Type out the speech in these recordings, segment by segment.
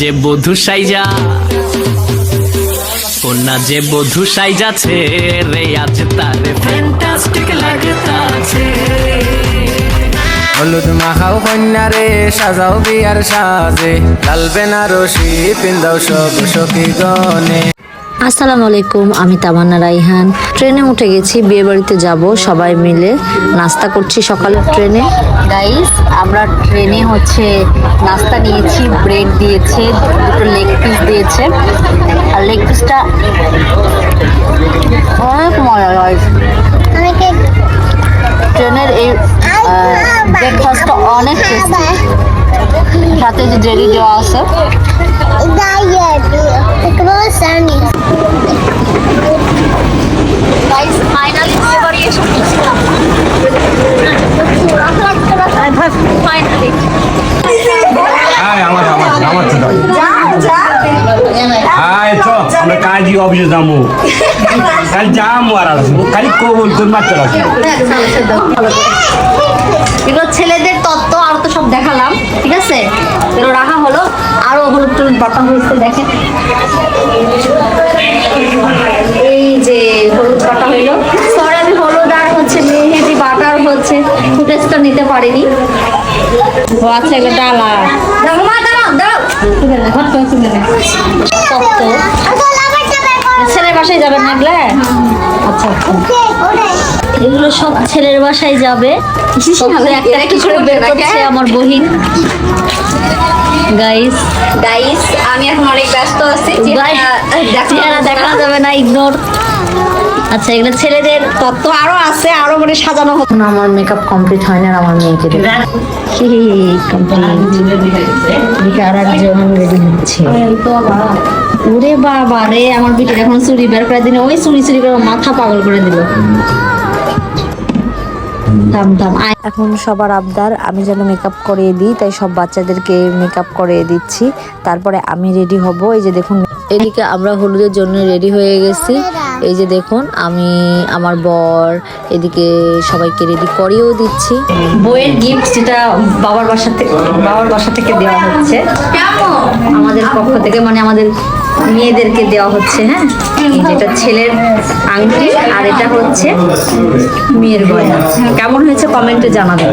যে বধু সাইজা। কন্যা যে বধু সাইজাছে রে, আজ তারে ফ্যান্টাস্টিক লাগতাছে। হলুদ মাখাও কন্যা রে, সাজাও বিয়ার সাজে। লাল বেনারসি পিন্দাও সব সখী গনে আসসালামু আলাইকুম আমি তামান্না রাইহান। ট্রেনে উঠে গেছি বিয়ে বাড়িতে যাব সবাই মিলে নাস্তা করছি সকালের ট্রেনে। গাইস আমরা ট্রেনে হচ্ছে নাস্তা নিয়েছি ব্রেড দিয়েছে দুটো লেগ পিস দিয়েছে। আর লেগ পিসটা অনেক মজা ট্রেনের এই ব্রেকফাস্টটা অনেক টেস্টি সাথে যে জেলি দেওয়া আছে। আমার কাজী অফিসে যাব কাল যাব আর আসব খালি কবল তোর মাত্র আসব এগুলো ছেলেদের তত্ত্ব আর তো সব দেখালাম ঠিক আছে? এগুলো হয়েছে দেখেন। এই যে হলুদ বাটা হইল। সরি আমি হলুদ আর হচ্ছে মেহেদি বাটার হচ্ছে ফুটেজটা নিতে পারিনি। ও আচ্ছা এগুলো ডালা দাও মা দাও দাও। তুলে নে, ঘট তুলে নে। তত্ত্ব ছেলের বাসায় যাবেন না এগুলা? আচ্ছা আচ্ছা। এগুলো সব ছেলের বাসায় যাবে। একটা একটা করে বের করছে আমার বহিন। গাইস গাইস আমি এখন অনেক ব্যস্ত আছি। চেহারা দেখা যাবে না ইগনোর আচ্ছা এগুলো ছেলেদের তত্ত্ব আরও আছে আরও মানে সাজানো হতো এখন আমার মেকআপ কমপ্লিট হয় না আর আমার মেয়েকে কমপ্লিট আর একজন রেডি হচ্ছে। ওরে বাবা রে আমার বিটির এখন চুরি বের করে দিনে ওই চুরি চুরি করে মাথা পাগল করে দিল। এখন সবার আবদার আমি যেন মেকআপ করিয়ে দিই তাই সব বাচ্চাদেরকে মেকআপ করিয়ে দিচ্ছি। তারপরে আমি রেডি হব। এই যে দেখুন এদিকে আমরা হলুদের জন্য রেডি হয়ে গেছি। এই যে দেখুন, আমি আমার বর, এদিকে সবাইকে রেডি করিয়েও দিচ্ছি। বইয়ের গিফট যেটা বাবার বাসা থেকে বাবার বাসা থেকে দেওয়া হচ্ছে, আমাদের পক্ষ থেকে মানে আমাদের মেয়েদেরকে দেওয়া হচ্ছে হ্যাঁ? যেটা ছেলের আংটি, আর এটা হচ্ছে মেয়ের গয়না। কেমন হয়েছে কমেন্টে জানাবেন।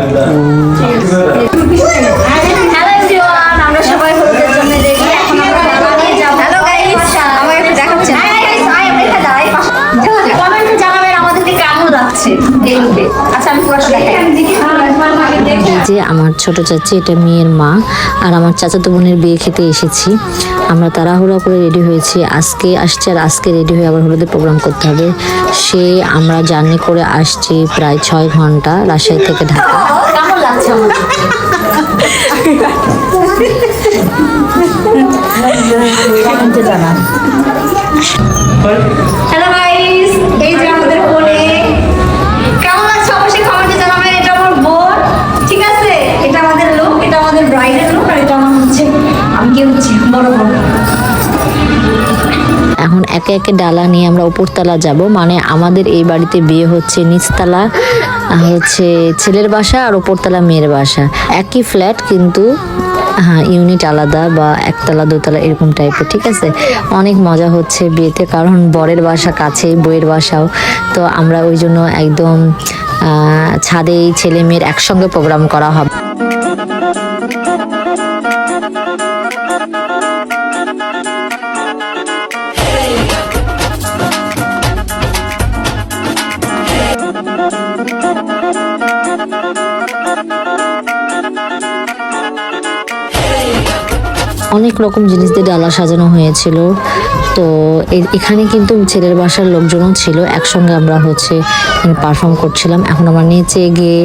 ছোট চাচি এটা মেয়ের মা আর আমার চাচাতো বোনের বিয়ে খেতে এসেছি। আমরা তাড়াহুড়া করে রেডি হয়েছি। আজকে আসছে আর আজকে রেডি হয়ে আবার হলুদের প্রোগ্রাম করতে হবে। সে আমরা জার্নি করে আসছি প্রায় ছয় ঘণ্টা রাজশাহী থেকে ঢাকা। হ্যালো এখন একে একে ডালা নিয়ে আমরা উপরতলা যাব। মানে আমাদের এই বাড়িতে বিয়ে হচ্ছে নিচতলা হচ্ছে ছেলের বাসা আর উপরতলা মেয়ের বাসা। একই ফ্ল্যাট কিন্তু হ্যাঁ ইউনিট আলাদা বা একতলা, দোতলা এরকম টাইপের ঠিক আছে? অনেক মজা হচ্ছে বিয়েতে, কারণ বরের বাসা কাছে বইয়ের বাসাও। তো আমরা ওই জন্য একদম ছাদেই ছেলে মেয়ের একসঙ্গে প্রোগ্রাম করা হবে। অনেক রকম জিনিস দিয়ে ডালা সাজানো হয়েছিল। তো এখানে কিন্তু ছেলের বাসার লোকজনও ছিল। একসঙ্গে আমরা হচ্ছে পারফর্ম করছিলাম। এখন আমার নিচে গিয়ে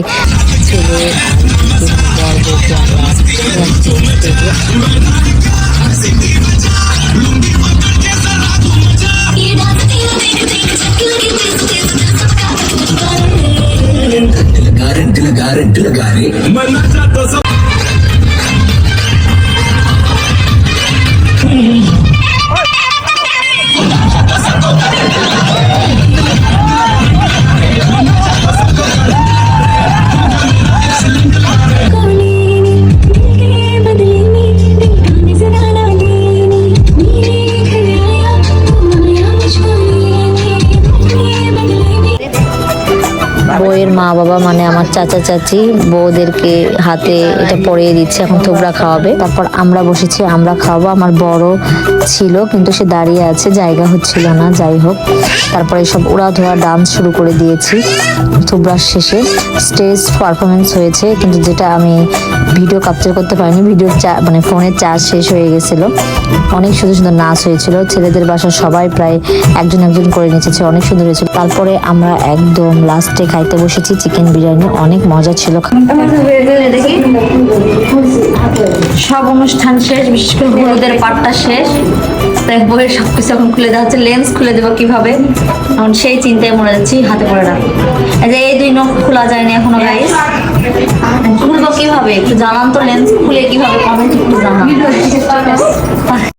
মা বাবা মানে আমার চাচা চাচি, বউদেরকে হাতে এটা পরিয়ে দিচ্ছে, এখন থোবরা খাওয়াবে। তারপর আমরা বসেছি, আমরা খাওয়াবো। আমার বড় ছিল, কিন্তু সে দাঁড়িয়ে আছে, জায়গা হচ্ছিল না, যাই হোক। তারপরে সব ওরা ধোয়া ডান্স শুরু করে দিয়েছি, থোবরার শেষে। স্টেজ পারফরমেন্স হয়েছে, কিন্তু যেটা আমি ভিডিও ক্যাপচার করতে পারিনি ভিডিওর চা- মানে ফোনের চার্জ শেষ হয়ে গেছিল। অনেক সুন্দর সুন্দর নাচ হয়েছিল, ছেলেদের বাসার সবাই প্রায় একজন একজন করে নেচেছে, অনেক সুন্দর হয়েছিল। তারপরে আমরা একদম লাস্টে খাইতে বসেছি। চিকেন বিরিয়ানি, অনেক মজা ছিল। সব অনুষ্ঠান শেষ, বিশেষ করে হলুদের পাটটা শেষ। তাই বইয়ের সব কিছু এখন খুলে দেওয়া হচ্ছে লেন্স খুলে দেবো কীভাবে। এখন সেই চিন্তায় মরে যাচ্ছি হাতে পড়ে রাখ এই দুই নখ খোলা যায়নি এখনও গাইস খুলবো কীভাবে? একটু জানান তো লেন্স খুলে কীভাবে কমেন্ট একটু জানান।